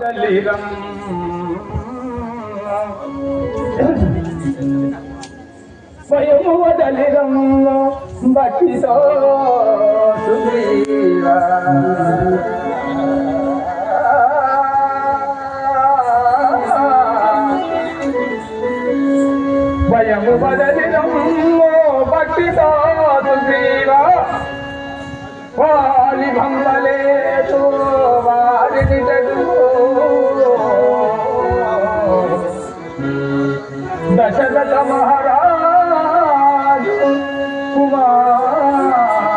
చలిరం. స్వయము వదలిరం భక్తితో సుగ్రీవా दशरथ महाराज कुमार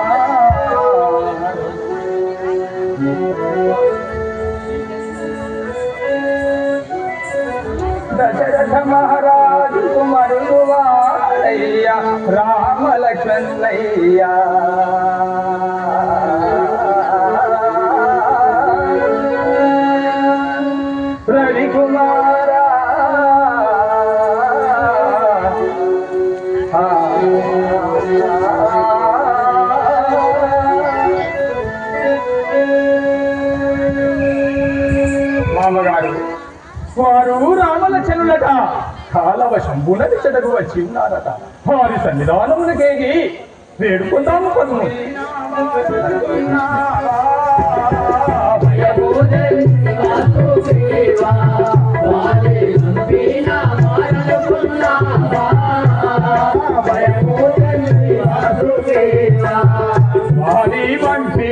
दशरथ महाराज कुमार बारैया राम लक्ष्मण नैया మామగారు వారు రామలక్ష్మణులట కాలవశంబున చెడకు వచ్చి ఉన్నారట వారి సన్నిధానమునకేగి వేడుకుందాము పన్ను వారి వంటి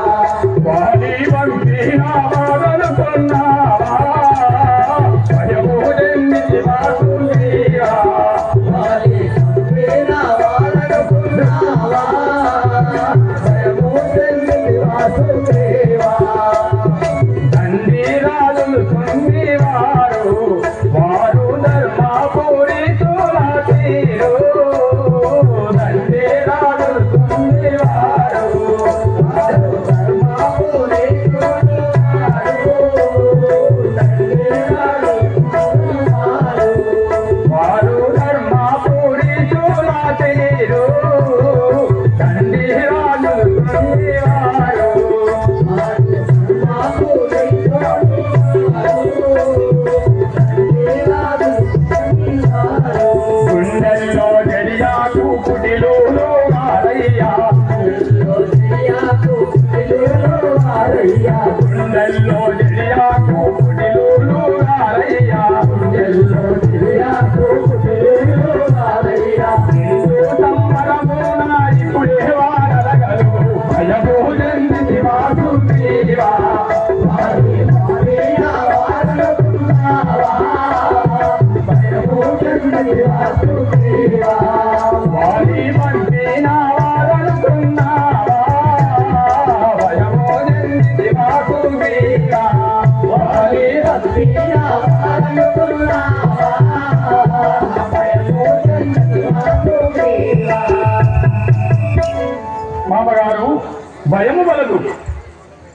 మామగారు భయము వలదు.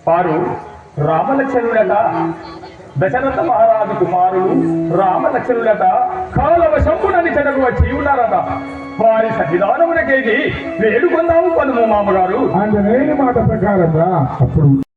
వారు రామలక్ష్మణుడట దశరథ మహారాజు కుమారులు రామలక్ష్మణుడట కాలవశంపునని చెడకు వచ్చి ఉన్నారట వారి సన్నిధానమునకేది వేడుకొందాము పదము మామగారు. ఆంజనేయుని మాట ప్రకారంగా అప్పుడు